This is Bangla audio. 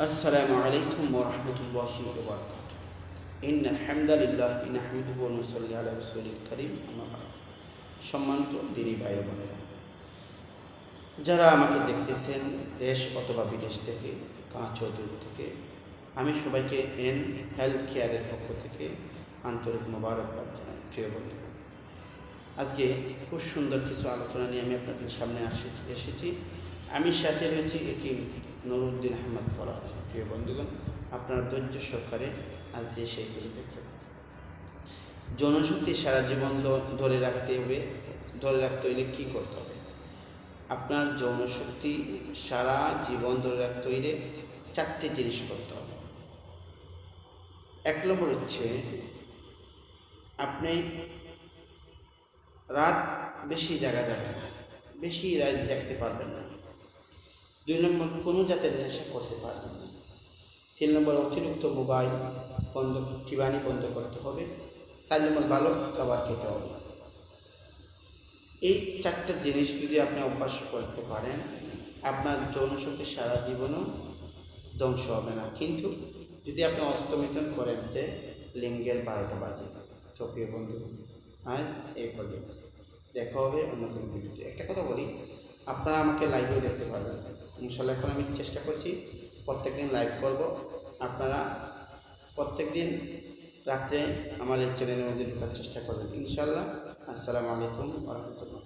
السلام عليكم ورحمة الله وبركاته إن الحمد لله نحمده ونصلي على رسول الكريم أما بعد সম্মানিত দিনী ভাই ও বোনেরা যারা আমাকে দেখতেছেন দেশ অথবা বিদেশ থেকে কাঁচ ও দূর থেকে আমি সবাইকে এন হেলথ কেয়ারের পক্ষ থেকে আন্তরিক মোবারকবাদ জানাই প্রিয় বন্ধু আজকে খুব সুন্দর কিছু আলোচনা নিয়ে আমি আপনাদের সামনে আসি- এসেছি আমি সাথে রয়েছি একিম নুরুদ্দিন আহমদ ফরাজ। প্রিয় বন্ধুগণ, আপনার ধৈর্য সহকারে আজ যে সেইগুলি দেখবেন জনশক্তি সারা জীবন ধরে রাখতে হবে, ধরে রাখতে হইলে কী করতে হবে? আপনার যৌনশক্তি সারা জীবন ধরে রাখতে হইলে চারটে জিনিস করতে হবে। এক নম্বর হচ্ছে, আপনি রাত বেশি জায়গা যাবেন বেশি রাত জাগতে পারবেন না। দুই নম্বর, কোনো জাতের নেশা করতে পারবেন না। তিন নম্বর, অতিরিক্ত মোবাইল বন্ধ টিবানি বন্ধ করতে হবে। চার নম্বর, ভালো খাবার খেতে হবে। এই চারটা জিনিস যদি আপনি অভ্যাস করতে পারেন, আপনার যৌনশক্তি সারা জীবনও ধ্বংস হবে না। কিন্তু যদি আপনি অস্তমিতন করেন তে লিঙ্গের বারোটা বাজে তো প্রিয় বন্ধু, আজ এই দেখা হবে অন্য কোনো ভিডিওতে। একটা কথা বলি, আপনারা আমাকে লাইভেও দেখতে পারবেন। ইনশাল্লাহ এখন আমি চেষ্টা করছি। প্রত্যেক দিন লাইভ করব। আপনারা প্রত্যেক দিন রাত্রে আমার এই চ্যানেলের মধ্যে ঢোকার চেষ্টা করবেন। ইনশাল্লাহ আসসালামু আলাইকুম রহমতুল্লাহ।